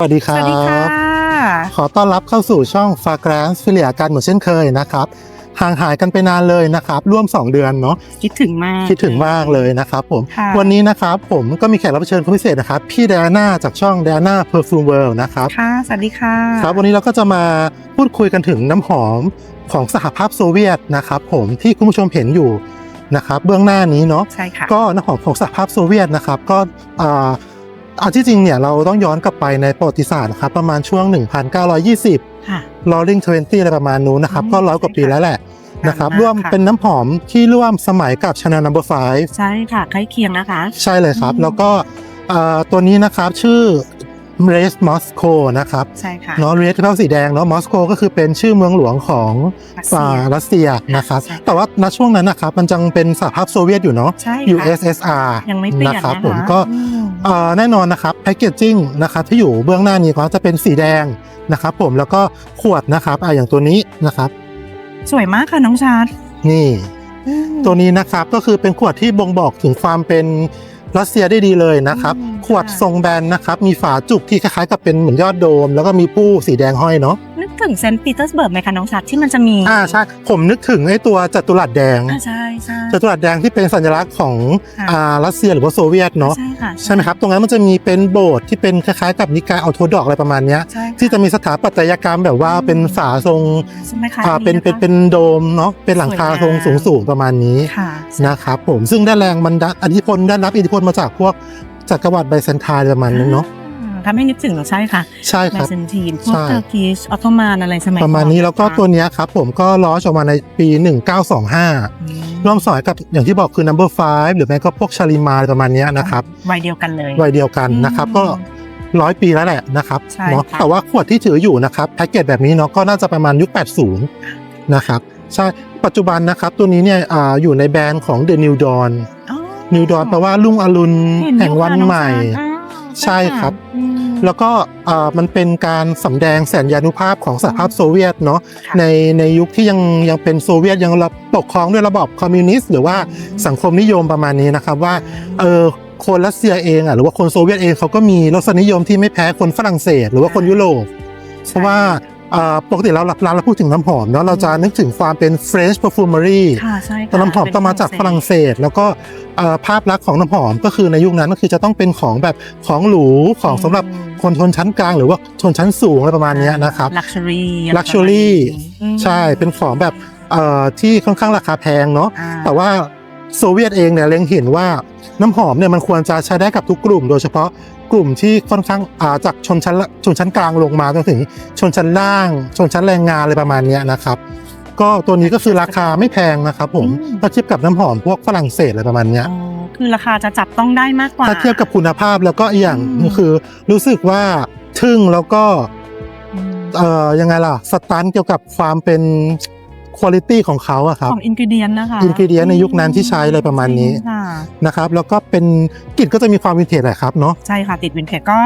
สวัสดีคสรัวัสดีค่ะบขอต้อนรับเข้าสู่ช่อง f a g r a n c e ฟิเลียกันเหมือนเช่นเคยนะครับ ห่างหายกันไปนานเลยนะครับ ร่วม 2 เดือนเนาะ คิดถึงมาก คิดถึงมากเลยนะครับผมค่ะวันนี้นะครับผมก็มีแขกรับเชิญคนพิเศษนะครับ พี่แดน่าจากช่อง d ดน่า Perfume World นะครับ ค่ะ สวัสดีค่ะ ครับ วันนี้เราก็จะมาพูดคุยกันถึงน้ำหอมของสหภาพโซเวียตนะครับผมที่คุณผู้ชมเห็นอยู่นะครับเบื้องหน้านี้เนาะใช่ค่ะก็น้ำหอมของสหภาพโซเวียตนะครับก็อ่า เอาที่จริงเนี่ยเราต้องย้อนกลับไปในประวัติศาสตร์นะครับประมาณช่วง 1920 ค่ะ Rolling 20อะไรประมาณนู้นนะครับอืมก็ร้อยกว่าปีแล้วแหละนานนะครับมากร่วมค่ะเป็นน้ำหอมที่ร่วมสมัยกับ Chanel Number 5ใช่ค่ะใกล้เคียงนะคะ ใช่เลยครับอืมแล้วก็เอ่อตัวนี้นะครับชื่อ Race Moscow นะครับใช่ค่ะเนาะเรสเขาสีแดงเนาะมอสโกก็คือเป็นชื่อเมืองหลวงของรัสเซียอ่ารัสเซียนะครับใช่ค่ะแต่ว่าณช่วงนั้นนะครับมันจังเป็นสหภาพโซเวียตอยู่เนาะใช่ค่ะ USSR ยังไม่เปลี่ยนนะนะครัคะบผมก็อืมเอ่อ แน่นอนนะครับแพคเกจจิ้งนะครับที่อยู่เบื้องหน้านี้ก็จะเป็นสีแดงนะครับ ผมแล้วก็ขวดนะครับอ่าอย่างตัวนี้นะครับ สวยมากค่ะน้องชาร์ตนี่อืมตัวนี้นะครับก็คือเป็นขวดที่บ่งบอกถึงความเป็นรัสเซียได้ดีเลยนะครับอืมขวดค่ะทรงแบนนะครับ มีฝาจุกที่คล้ายๆกับเป็นเหมือนยอดโดม แล้วก็มีผู้สีแดงห้อยเนาะนึก ถึงเซนต์ปีเตอร์สเบิร์กไหมคะน้องชาร์ตที่มันจะมีอ่าใช่ผมนึกถึงไอ้ตัวจัตุรัสแดงอ่าใช่ใช่จัตุรัสแดงที่เป็นสัญลักษณ์ของค่ะอ่ารัสเซียหรือว่าโซเวียตเนาะใช่ค่ะใช่ไหมครับตรงนั้นมันจะมีเป็นโบสถ์ที่เป็นคล้ายๆกับนิกายออร์โธดอกซ์อะไรประมาณเนี้ยใช่ค่ที่จะมีสถาปัตยกรรมแบบว่าอืมเป็นฝาทรงใช่ไหมคะอ่าเป็นเป็นเป็นโดมเนาะเป็นหลังคาทรงสูงๆประมาณนี้ค่ะนะครับผมซึ่งได้แรงมันดาอิทธิพลได้รับอิทธิพลมาจากพวกจักรวรรดิไบแซนไทน์ประมาณนึงเนาะอ่า ทำให้นึกถึงใช่ค่ะใช่ไบครับเซนทีนพวกใช่เตอร์กิชออตโตมันอะไรสมัยประมาณก่อนี้แล้วก็นะคะตัวเนี้ยครับผมก็ล้อออกมาในปี 1925 อืมร่วมสอยกับอย่างที่บอกคือ number five หรือแม้ก็พวกชาลีมาอะไรประมาณเนี้ยนะครับวัยเดียวกันเลย วัยเดียวกันนะครับอืมก็ร้อยปีแล้วแหละนะครับใช่เนาะค่ะ แต่ว่าขวดที่ถืออยู่นะครับแพ็กเกจแบบนี้เนาะก็น่าจะประมาณยุค 80 นะครับใช่ปัจจุบันนะครับตัวนี้เนี่ยอาอยู่ในแบรนด์ของ The New Dawn อ๋อ New Dawn แปลว่ารุ่งอรุณเอยู่แห่งวันค่ะใหม่น้องชาอ่าใช่ครับอืม แล้วก็อ่ามันเป็นการสำแดงแสนยานุภาพของสหภาพโซเวียตเนาะค่ะในในยุคที่ยังยังเป็นโซเวียตยังรับปกครองด้วยระบอบคอมมิวนิสต์หรือว่าสังคมนิยมประมาณนี้นะครับว่าเออคนรัสเซียเองอะหรือว่าคนโซเวียตเองเขาก็มีรสนิยมที่ไม่แพ้คนฝรั่งเศส หรือว่าคนยุโรปเพราะว่าอ่า ปกติเราเวลาเราพูดถึงน้ำหอมเนาะเราจะนึกถึงความเป็น French perfumery ค่ะใช่ค่ะแต่น้ำหอมก็มาจากฝรั่งเศส แล้วก็เอ่อภาพลักษณ์ของน้ำหอมก็คือในยุคนั้นก็คือจะต้องเป็นของแบบของหรูของสำหรับคนชนชั้นกลางหรือว่าชนชั้นสูงอะไรประมาณเนี้ยนะครับลักชัวรี่ Luxury ใช่เป็นของแบบเอ่อที่ค่อนข้างราคาแพงเนาะแต่ว่าโซเวียตเองเนี่ยเล็งเห็นว่าน้ำหอมเนี่ยมันควรจะใช้ได้กับทุกกลุ่ม โดยเฉพาะ กลุ่มที่ค่อนข้างอ่าจากชนชั้นละชนชั้นกลางลงมาจนถึงชนชั้นล่าง ชนชั้นแรงงานอะไรประมาณเนี้ยนะครับ ก็ตัวนี้ก็คือราคาไม่แพงนะครับผมถ้าเทียบกับน้ำหอมพวกฝรั่งเศสอะไรประมาณเนี้ยอ๋อคือราคาจะจับต้องได้มากกว่าถ้าเทียบกับคุณภาพแล้วก็อีกอย่างอืมคือรู้สึกว่าทึ่งแล้วก็อืมเอ่อยังไงล่ะสตันเกี่ยวกับความเป็น คุณภาพของเขาอะครับของอินกิเดียนนะคะ ingredient ในยุคนั้นที่ใช้อะไรประมาณนี้จงค่ะนะครับแล้วก็เป็นกลิ่นก็จะมีความวินเทจแหละครับเนาะใช่ค่ะติดวินเทจก็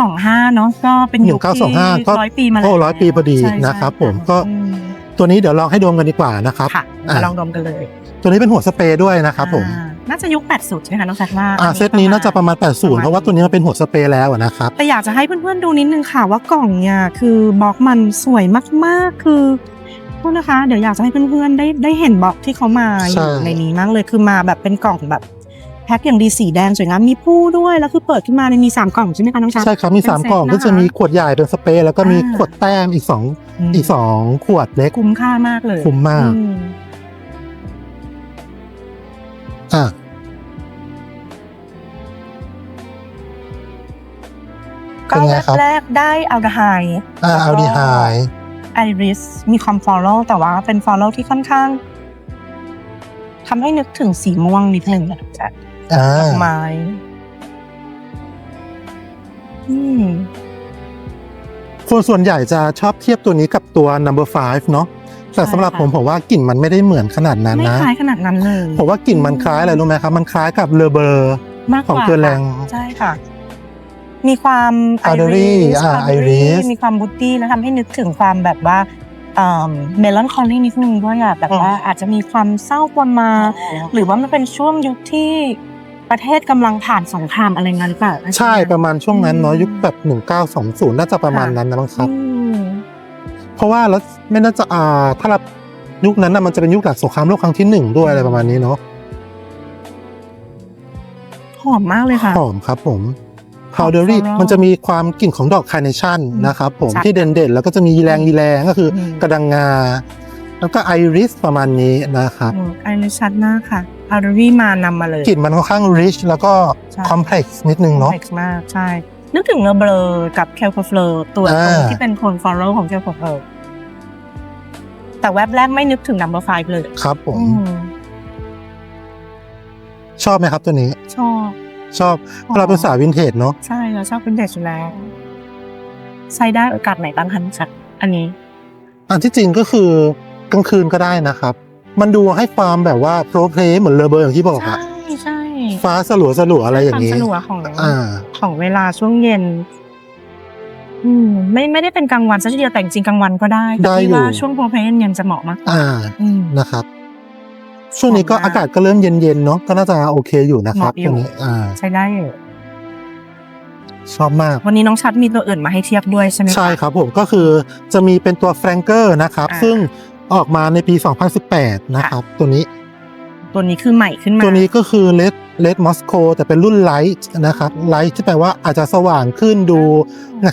สองห้าเนาะก็เป็นยุคที่1925ก็ร้อยปีมาแล้วโอ้ร้อยปีพอดีใช่ใช่นะครับผมก็อืมตัวนี้เดี๋ยวลองให้ดมกันดีกว่านะครับค่ะอะมาลองดมกันเลย ตัวนี้เป็นหัวสเปรย์ด้วยนะครับผมอ่าน่าจะยุค 80 ใช่ไหมคะน้องแซคว่าอ่าเซตนี้น่าจะประมาณ 80 เพราะว่าตัวนี้มันเป็นหัวสเปรย์แล้วอะนะครับ แต่อยากจะให้เพื่อนๆดูนิดนึงค่ะว่ากล่องเนี่ยคือบล็อกมันสวยมากๆ คือ โทษนะคะ เดี๋ยวอยากจะให้เพื่อนๆได้ได้เห็นบล็อกที่เขามาอใช่ยู่ในนี้มากเลยคือมาแบบเป็นกล่องแบบแพ็คอย่างดีสีแดงสวยงามมีผู้ด้วยแล้วคือเปิดขึ้นมาในยมีสามกล่องใช่ไหมคะน้องชาใช่ครับมีเป็นสามเซตกล่องนะคะก็จะมีขวดใหญ่เป็นสเปรย์แล้วก็มีอ่าขวดแต้มอีกสองมอีกสองขวดเล็กคุ้มค่ามากเลยคุ้มมากอือะก็เป็นไงครับแรกๆได้อัลดไฮอ่าเอาดีไฮ ไอริสมีความฟอลโล่แต่ว่าเป็นฟอลโล่ที่ค่อนข้างทำให้นึกถึงสีม่วงนิดนึงนะจ๊ะอ่าดอกไม้อืมคนส่วนใหญ่จะชอบเทียบตัวนี้กับตัว number five เนาะแต่สำหรับผมผมว่ากลิ่นมันไม่ได้เหมือนขนาดนั้นไม่นะ คล้ายขนาดนั้นเลยผมว่ากลิ่นมันคล้ายอะไรรู้ไหมครับ มันคล้ายกับเลเบอร์มากกของว่าเกลือแรง ใช่ค่ะ มีความ Powdery อ่า powdery iris มีความบูตตี้แล้วทำให้นึกถึงความแบบว่าเมลอนคอลลี่นิดนึงด้วยอะแบบว่าอาจจะมีความเศร้าปนมา หรือว่ามันเป็นช่วงยุคที่ประเทศกำลังผ่านสงครามอะไรงั้นหรือเปล่าใช่ประมาณช่วงนั้นเนาะอืม ยุคแบบ1920 น่าจะประมาณนั้นนะมั้งครับ อืม เพราะว่าแล้วไม่น่าจะอ่าถ้าเรายุคนั้นน่ะมันจะเป็นยุคหลังสงครามโลกครั้งที่หนึ่งด้วยอะไรประมาณนี้เนาะหอมมากเลยค่ะ หอมครับผม พาวเดอรี่ floral มันจะมีความกลิ่นของดอกคาร์เนชั่นอืมนะครับผมชัดที่เด่นๆ แล้วก็จะมียีแรงยีแรงก็คืออมกระดังงา แล้วก็ไอริสประมาณนี้นะครับอืมอันนี้ชัดมากค่ะอาร์รี่มานำมาเลยกลิ่นมันค่อนข้างริชแล้วก็ใช่คอมเพล็กซ์นิดนึงเนาะเล็กมากใช่ นึกถึงเลเบลกับเคลฟเฟลตัวอ่าตรงที่เป็นคนฟอลโล่ของเคลฟเฟลแต่แวบแรกไม่นึกถึงนัมเบอร์ไฟเลย ครับผมอืมชอบไหมครับตัวนี้ ชอบ ชอบเพราะเราเป็นสายวินเทจเนาะใช่เราชอบเป็นเด็กอยู่แล้วใช้ได้โอกาสไหนบ้างคะชัดอันนี้ อันที่จริงก็คือกลางคืนก็ได้นะครับ มันดูให้ความแบบว่าโปรเพลย์เหมือนเลเบอร์อย่างที่บอกใช่อะใช่ฟ้าสลัวสลัวๆอะไรอย่างนี้นี้สลัวของอ่าของเวลาช่วงเย็นอืมไม่ไม่ได้เป็นกลางวันซะทีเดียวแต่จริงๆกลางวันก็ได้แต่ได้ที่อยู่ว่าช่วงโปรเพลนยังจะเหมาะมากกว่าอ่าอืมนะครับ ช่วงนี้ก็หอมมากอากาศก็เริ่มเย็นๆเนาะก็น่าจะโอเคอยู่นะครับเหมาะอยู่ช่วงนี้อ่าใช้ได้อยู่ชอบมาก วันนี้น้องชัดมีตัวอื่นมาให้เทียบด้วยใช่ไหมะใช่ครับผมก็คือจะมีเป็นตัวแฟรงเกอร์นะครับอ่าซึ่งออกมาในปี 2018 นะครับ ตัวนี้ ตัวนี้คือใหม่ขึ้นมา ตัวนี้ก็คือเลดเลดมอสโกแต่เป็นรุ่นไลท์นะครับไลท์ที่แปลว่าอาจจะสว่างขึ้นดู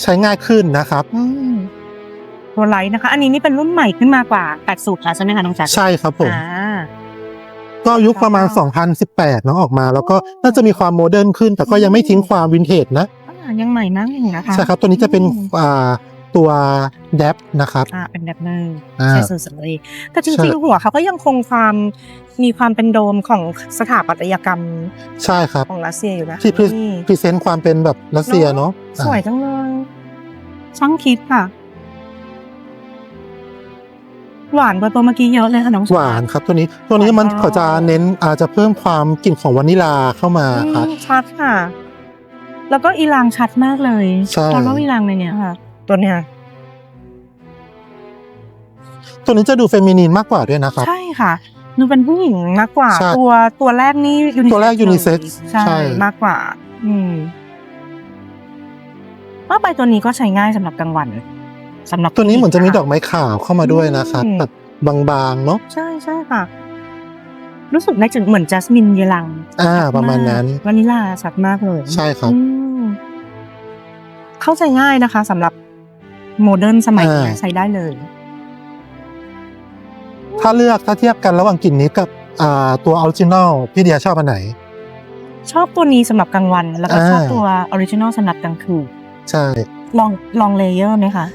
ใช้ง่ายขึ้นนะครับอืมตัวไลท์นะคะ อันนี้นี่เป็นรุ่นใหม่ขึ้นมากว่า 80แล้วใช่ไหมคะน้องจัดใช่ครับผมอ่า ก็ยุคประมาณว้าว2018เนาะออกมา แล้วก็น่าจะมีความโมเดิร์นขึ้น แต่ก็ยังไม่ทิ้งความวินเทจนะอ่ายังใหม่นั่งอยู่นะคะใช่ครับตัวนี้จะเป็นอืมอ่าตัวแดบนะครับอ่าเป็นแบบนึงอ่าใช่สื่อสารเลยแต่จใช่ริงๆหัวเขาก็ยังคงความมีความเป็นโดมของสถาปัตยกรรมใช่ครับของรัสเซียอยู่นะที่พรีนี่พรีเซนต์ความเป็นแบบรัสเซียเนาะสวยอ่าจังเลยช่างคิดค่ะ หวานกว่าตัวเมื่อกี้เยอะเลยค่ะน้องชย หวานครับตัวนี้ตัวนี้มันหวานเขาจะเน้นอาจจะเพิ่มความกลิ่นของวานิลาเข้ามาอืครับ มชัดค่ะ แล้วก็อีลางชัดมากเลยใช่ตอนว่าอีลางในเนี้ยค่ะ ตัวเนี้ยตัวนี้จะดูเฟมินีนมากกว่าด้วยนะครับ ใช่ค่ะดูเป็นผู้หญิงมากกว่า ใช่ตัวตัวแรกนี่ยูนิตัวแรก unisex ใช่ใช่ มากกว่า อืมว่าไปตัวนี้ก็ใช้ง่ายสำหรับกลางวัน สำหรับตัวนี้เหมือนจะมีผู้หญิงดอกไม้ขาวเข้ามาด้วยนะครับอืมแบบบางๆเนาะใช่ใช่ค่ะ รู้สึกได้จุดเหมือนจัสมินเยลัง อ่าชัดประมาณนั้นวานิลาชัดมากเลย ใช่ครับอืมเข้าใจง่ายนะคะสำหรับโมเดิร์นสมัยนี้อ่าใช้ได้เลย ถ้าเลือกถ้าเทียบกันระหว่างกลิ่นนี้กับอ่าตัวออริจินอลพี่เดียชอบอันไหน ชอบตัวนี้สำหรับกลางวัน แล้วก็อ่าชอบตัวออริจินอลสำหรับกลางคืนใช่ลองลองเลเยอร์ไหมคะ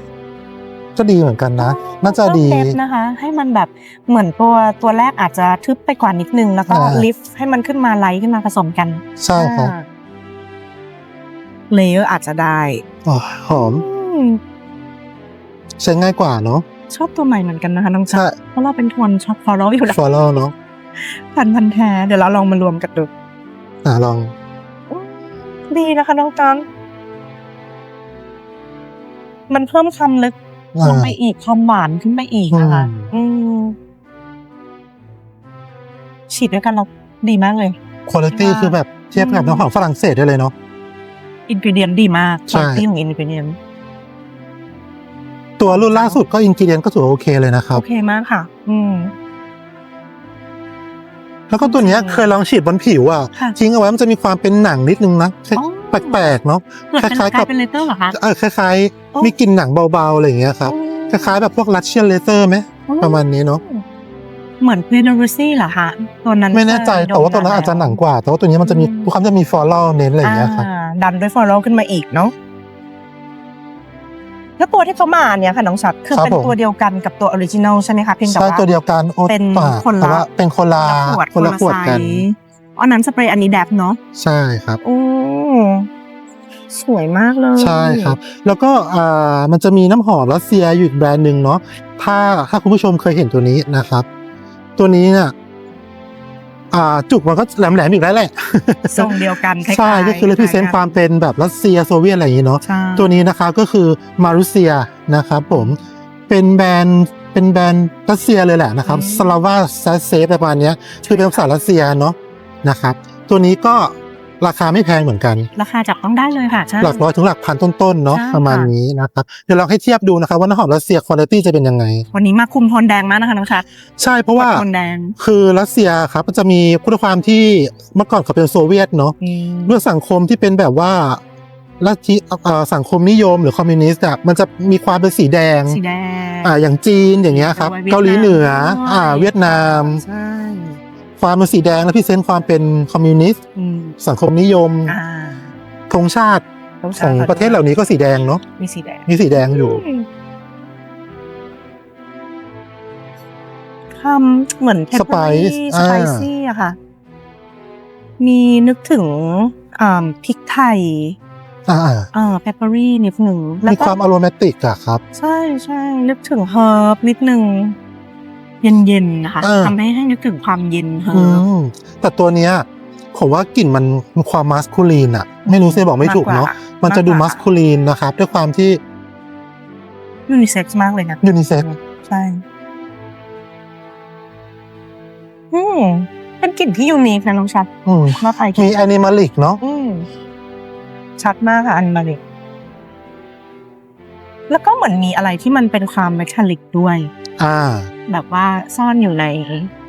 ก็ดีเหมือนกันนะ น่าจะดี เพิ่ม depth นะคะ ให้มันแบบเหมือนตัวตัวแรกอาจจะทึบไปกว่านิดนึง แล้วก็อ่า ลิฟต์ให้มันขึ้นมาไลท์ขึ้นมาผสมกันใช่ครับเลเยอร์อาจจะได้อ๋อหอมอืมใช้ง่ายกว่าเนาะชอบตัวใหม่เหมือนกันนะคะน้องใช่ชัดเพราะเราเป็นทวนชอบฟอลโล่อยู่แล้วฟอลโล่เนาะพันพันแท้เดี๋ยวเราลองมารวมกันดูอ่าลองอืมดีนะคะน้องจันมันเพิ่มความลึกอ่า ลงไปอีกความหวานขึ้นไปอีกนะคะอืมอืมฉีดด้วยกันเราดีมากเลยคุณภาพคือแบบเทียบกับน้ำหอมฝรั่งเศสได้เลยเนาะอินกิเดียนดีมากใช่คุณภาพของอินกิเดียนตัวรุ่นล่าสุดก็อินกิเดียนก็ถือว่าโอเคเลยนะครัโอบเคมากค่ะ อืมแล้วก็ตัวเนี้ยอืมเคยลองฉีดบนผิวอะค่ะทิ้งเอาไว้มันจะมีความเป็นหนังนิดนึงนะอ๋อแปลกๆเนาะเหมือนเป็นคล้ายๆกกัลาบยเป็นเลเตอร์เหรอคะเออคล้ายโอ้ๆ มีกลิ่นหนังเบาๆอะไรอย่างเงี้ยครับคล้ายๆแบบพวกรัสเชียนเลเซอร์ไหมประมาณนี้เนอะเหมือนเพนรูซี่เหรอคะตัวนั้นไม่แน่ใจเคยแต่ว่าตัวนั้นอาจจะหนังกว่า แต่ว่าตัวนี้มันจะมีอืมความจะมีฟอลล์เน้นอะไรอย่างเงี้ยครับอ่าดันด้วยฟอลโล่ขึ้นมาอีกเนาะแล้วตัวที่เขามาเนี่ยค่ะน้องชัดคือครับเป็นผมตัวเดียวกันกับตัวออริจินัลใช่ไหมคะเพียงแต่ใช่ว่าตัวเดียวกันโอ้เป็นป่าคนละแต่ว่าเป็นคนละขวดคนละขวดกันไซส์อันนั้นสเปรย์อันนี้แดบเนาะใช่ครับโอ้ สวยมากเลยใช่ครับ แล้วก็อ่ามันจะมีน้ำหอมรัสเซียอยู่อีกแบรนด์หนึ่งเนาะถ้าถ้าคุณผู้ชมเคยเห็นตัวนี้นะครับ ตัวนี้เนี่ยอ่าจุกมันก็แหลมๆอีกแล้วแหละทรงเดียวกันคล้ายๆใช่ก็คือเลพิเซนต์ความเป็นแบบรัสเซียโซเวียตอะไรอย่างนี้เนาะใช่ตัวนี้นะครับก็คือมารุเซียนะครับผมเป็นแบรนด์เป็นแบรนด์รัสเซียเลยแหละนะครับสลาวาเซเซประมาณเนี้ยคือเป็นภาษารัสเซียเนาะนะครับ ตัวนี้ก็ ราคาไม่แพงเหมือนกัน ราคาจับต้องได้เลยค่ะใช่ หลักร้อยถึงหลักพันต้นๆเนาะใช่ประมาณค่ะนี้นะครับเดี๋ยวเราให้เทียบดูนะครับว่าน้ำหอมรัสเซียคุณภาพจะเป็นยังไง วันนี้มาคุมโทนแดงมากนะคะน้องชัดใช่เพราะว่าโทนแดงคือรัสเซียครับมันจะมีคุณความที่เมื่อก่อนเขาเป็นโซเวียตเนาะอืมด้วยสังคมที่เป็นแบบว่าลัทธิเอ่อสังคมนิยมหรือคอมมิวนิสต์อะมันจะมีความเป็นสีแดงสีแดง อ่าอย่างจีนอย่างเงี้ยครับเอาไว้เกาหลีเหนือด้วยอ่าเวียดนาม ใช่ ความเป็นสีแดงและพิเศษความเป็นคอมมิวนิสต์อืมสังคมนิยมอ่าธงชาติต้ขใช้องประเทศเหล่านี้ก็สีแดงเนาะมีสีแดงมีสีแดงอยู่คำเหมือนเทปสไปซ์สไปซี่อะค่ะ มีนึกถึงอ่าพริกไทยอ่าเอ่อเปปเปอรี่นิดหนึ่ง แล้มีวก็ความอโรแมติกอะครับ ใช่ใช่นึกถึงเฮิร์บนิดหนึ่ง เย็นๆนะคะเออทำให้ให้นึกถึงความเย็นเฮิอืร์บมแต่ตัวเนี้ยผมว่ากลิ่นมันมีความมัสคูลีนอะไม่รู้เซบอกไม่ถูกเนาะมันจะดูมัสคูลีนนะครับด้วยความที่ยูนิเซ็กซ์มากเลยนะยูนิเซ็กใช่อืมเป็นกลิ่นที่ยูนิคนะน้องชัดอืมมาใครมีแอนิมาลิกเนาะอืมชัดมากค่ะอันมาเล็กแล้วก็เหมือนมีอะไรที่มันเป็นความเมทัลลิกด้วย อ่า แบบว่าซ่อนอยู่ใน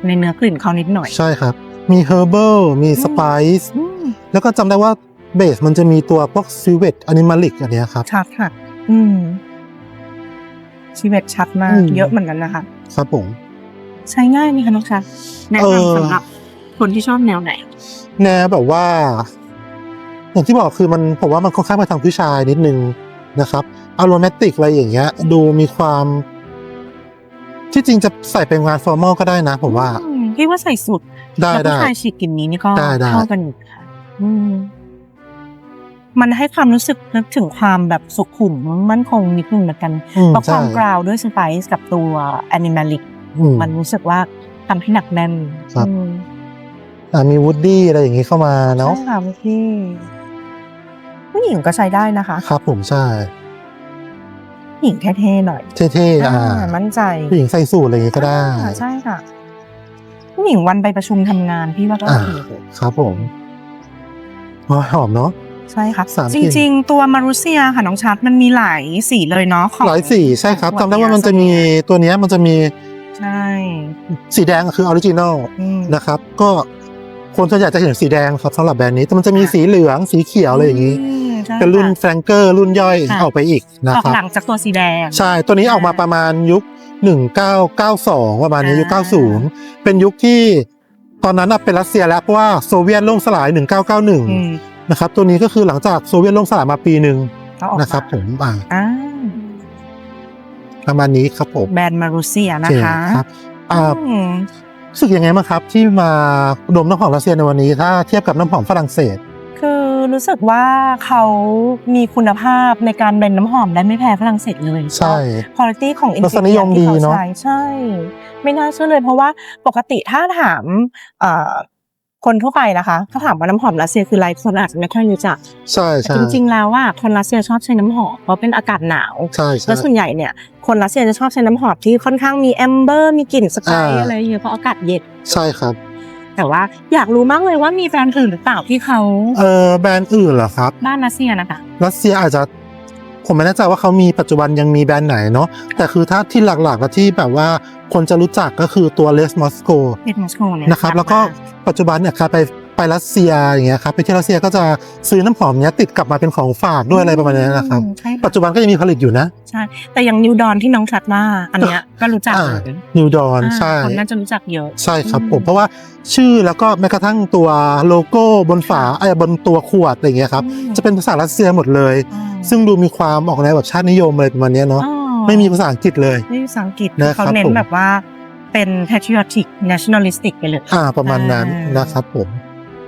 ในเนื้อกลิ่นเขานิดหน่อย ใช่ครับ มีเฮอร์เบิลมีอืมสไปซ์อืมแล้วก็จำได้ว่าเบสมันจะมีตัวพวกซิเวตแอนิมาลิกอันเนี้ยครับชัดค่ะ อืมชีวิตชัดมากอืมเยอะเหมือนกันนะคะ ครับผม ใช้ง่ายไหมคะน้องชัดแนะเออนำสำหรับคนที่ชอบแนวไหน แนวแบบว่า อย่างที่บอกคือมันผมว่ามันค่อนข้างไปทางผู้ชายนิดนึงนะครับอโรแมติกอะไรอย่างเงี้ย ดูมีความ ที่จริงจะใส่เป็นงานฟอร์มอลก็ได้นะ ผมว่า อืมพี่ว่าใส่สุดได้แล้วได้ผู้ชายฉีกกลิ่นนี้นี่ก็ได้ได้ เข้ากันอยู่ค่ะอืมมันให้ความรู้สึกนึกถึงความแบบสุขุมมั่นคงนิดนึงเหมือนกันอืมเพราะคใช่วามกราวด้วยสไปซ์กับตัวแอนิม l ลิก อืม มันรู้สึกว่าทำให้หนักแน่นครับ อืมอ่ามีวูดดี้อะไรอย่างงี้เข้ามาเนาะใช่ค่ะพี่ผู้หญิงก็ใช้ได้นะคะ ครับผมใช่ผู้ หญิงเท่ๆหน่อยเท่ๆอ่ามั่นใจผู้หญิงใส่สูทอะไรอย่างงี้ก็ได้อ่าใช่ค่ะผู้หญิงวันไปประชุมทำงานพี่ว่าก็โออ่าเคครับผมอ๋อหอมเนาะใช่ค่ะสามจกลิ่นริง ๆ ตัวมารุเซียค่ะน้องชัดมันมีหลายสีเลยเนาะของหลายสีใช่ครับของจำได้ว่าขวมันจะมีตัวเนี้ยมันจะมีใช่สีแดงคือออริจินอลอืมนะครับ ก็คนส่วนใหญ่จะเห็นสีแดงครับสำหรับแบรนด์นี้แต่มันจะมีค่ะสีเหลืองสีเขียวอะไรอย่างนี้ม ใช่เป็นรุ่นค่ะแฟรงเกอร์รุ่นย่อยค่ะ ออกไปอีกนะออกครับ หลังจากตัวสีแดง ใช่ ตัวนี้ออกมาประมาณยุค 1992 ประมาณนี้ยุค อ่า 90 เป็นยุคที่ตอนนั้นน่ะเป็นรัสเซียแล้วเพราะว่าโซเวียตล่มสลาย อืม1991นะครับ ตัวนี้ก็คือหลังจากโซเวียตล่มสลายมาปีหนึ่งก็ออกมานะครับผมอ่าอ่าประมาณนี้ครับผมแบรนด์มารุเซียโอนะเคคะครับอ่าอืมรู้สึกยังไงบ้างครับที่มาดมน้ำหอมรัสเซียในวันนี้ถ้าเทียบกับน้ำหอมฝรั่งเศสคือ รู้สึกว่าเขามีคุณภาพในการเบรนด์น้ำหอมได้ไม่แพ้ฝรั่งเศสเลยใช่คุณภาพของรสนิยมดีเนอะใช่ใช่ ไม่น่าเชื่อเลยเพราะว่าปกติถ้าถามเอ่อคนทั่วไปนะคะถ้าถามว่าน้ำหอมรัสเซียคืออะไรคนอาจจะไม่ค่อยรู้จักใช่แต่ใช่จริงๆแล้วว่าคนรัสเซียชอบใช้น้ำหอมเพราะเป็นอากาศหนาวใช่ใช่แล้วส่วนใหญ่เนี่ยคนรัสเซียจะชอบใช้น้ำหอมที่ค่อนข้างมีแอมเบอร์มีกลิ่นสไปซ์อ่าอะไรเยอะเพราะอากาศเย็นใช่ครับ แต่ว่าอยากรู้มากเลยว่ามีแบรนด์อื่นหรือเปล่าที่เขาเออแบรนด์อื่นเหรอครับบ้านรัสเซียนะคะรัสเซียอาจจะผมไม่แน่ใจว่าเขามีปัจจุบันยังมีแบรนด์ไหนเนาะแต่คือถ้าที่หลักๆและที่แบบว่าคนจะรู้จักก็คือตัวเลสมอสโกเด็ดมอสโกเนี่ยนะครับแล้วก็ปัจจุบันเนี่ยครับไปไป รัสเซียอย่างเงี้ยครับไปที่รัสเซียก็จะซื้อน้ำหอมเนี้ยติดกลับมาเป็นของฝากด้วยอะไรประมาณนี้นะครับ ใช่ปัจจุบันก็ยังมีผลิตอยู่นะ ใช่ แต่อย่างนิวดอนที่น้องชัดว่าอันเนี้ยก็รู้จักอ่าเลยนิวดอนอ่าใช่คนน่าจะรู้จักเยอะ ใช่ครับอืมผมเพราะว่าชื่อแล้วก็แม้กระทั่งตัวโลโก้บนฝาไอ้บนตัวขวดอะไรอย่างเงี้ยครับอืมจะเป็นภาษารัสเซียหมดเลยอ่าซึ่งดูมีความออกแนวแบบชาตินิยมอะไรประมาณเนี้ยเนาะอ๋อไม่มีภาษาอังกฤษเลยไม่มีภาษาอังกฤษนะครับเขาเน้นผมแบบว่าเป็น patriotic nationalistic ไปเลยอ่าประมาณนั้นอ่านนะครับผม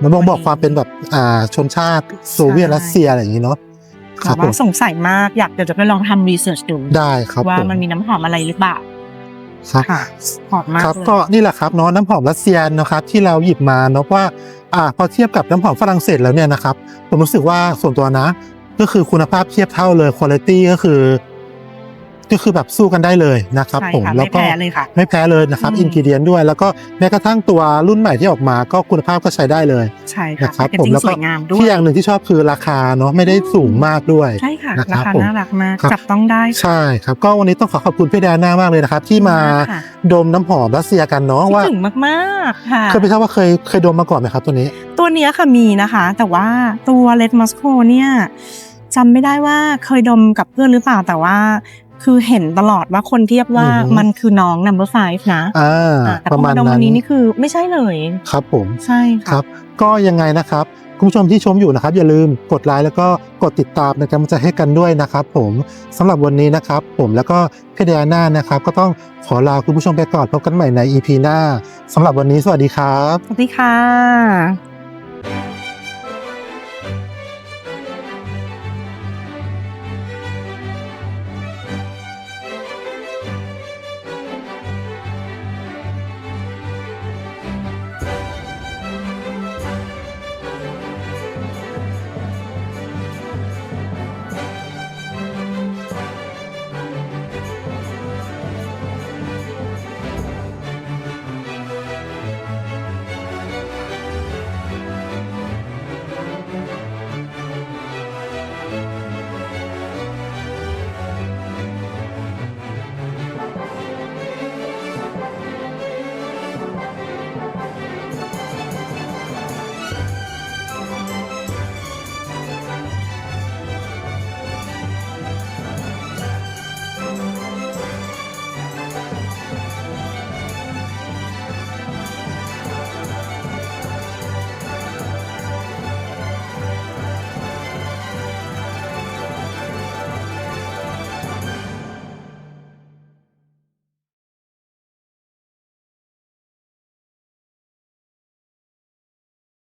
มันบ่งบอกความเป็นแบบอ่าชนชาติโซเวียตใช่รัสเซียอะไรอย่างนี้เนาะคแต่รับผมว่าสงสัยมากอยากเดี๋ยวจะไปลองทำรีเสิร์ชดูได้ครับว่าผมมันมีน้ำหอมอะไรหรือเปล่าครับค่ะหอมมากครับเลยก็นี่แหละครับเนาะน้ำหอมรัสเซียนะครับที่เราหยิบมาเนาะว่าอ่าพอเทียบกับน้ำหอมฝรั่งเศสแล้วเนี่ยนะครับผมรู้สึกว่าส่วนตัวนะ ก็คือคุณภาพเทียบเท่าเลยคุณภาพก็คือ ก็คือแบบสู้กันได้เลยนะครับใช่ผมค่ะแล้ไม่วก็แพ้เลยค่ะไม่แพ้เลยนะครับอืมอินกิเดียนด้วย แล้วก็แม้กระทั่งตัวรุ่นใหม่ที่ออกมาก็คุณภาพก็ใช้ได้เลยใช่ค่ะนะครับแพคเกจผมจิ้งแล้วสก็วยงามด้วยที่อย่างหนึ่งที่ชอบคือราคาเนาะไม่ได้สูงมากด้วยใช่ค่ะนะครัราบคาผมน่ารักมากครับจับต้องได้ค่ะใช่ครับก็วันนี้ต้องขอขอบคุณพี่แดนน่ามากเลยนะครับ ที่มาค่ะดมน้ำหอมรัสเซียกันเนาะคิดว่าถึงมากๆค่ะเคยไปทราบว่าเคยเคยดมมาก่อนไหมครับตัวนี้ ตัวเนี้ยค่ะมีนะคะ แต่ว่าตัวเลดมอสโกเนี่ยจำไม่ได้ว่าเคยดมกับเพื่อนหรือเปล่าแต่ว่า คือเห็นตลอดว่าคนเทียบว่าอือฮึมันคือน้อง number five นะอ่าอ่าแต่ประพอมามาณดมนั้วันนนี้นี่คือไม่ใช่เลยครับผมใช่คค่ะรับ ก็ยังไงนะครับคุณผู้ชมที่ชมอยู่นะครับ อย่าลืมกดไลค์แล้วก็กดติดตามในกำลังใจให้กันด้วยนะครับ ผมสำหรับวันนี้นะครับ ผมแล้วก็พี่แดนน่านะครับ ก็ต้องขอลาคุณผู้ชมไปก่อนพบกันใหม่ใน EP หน้าสำหรับวันนี้สวัสดีครับ สวัสดีค่ะ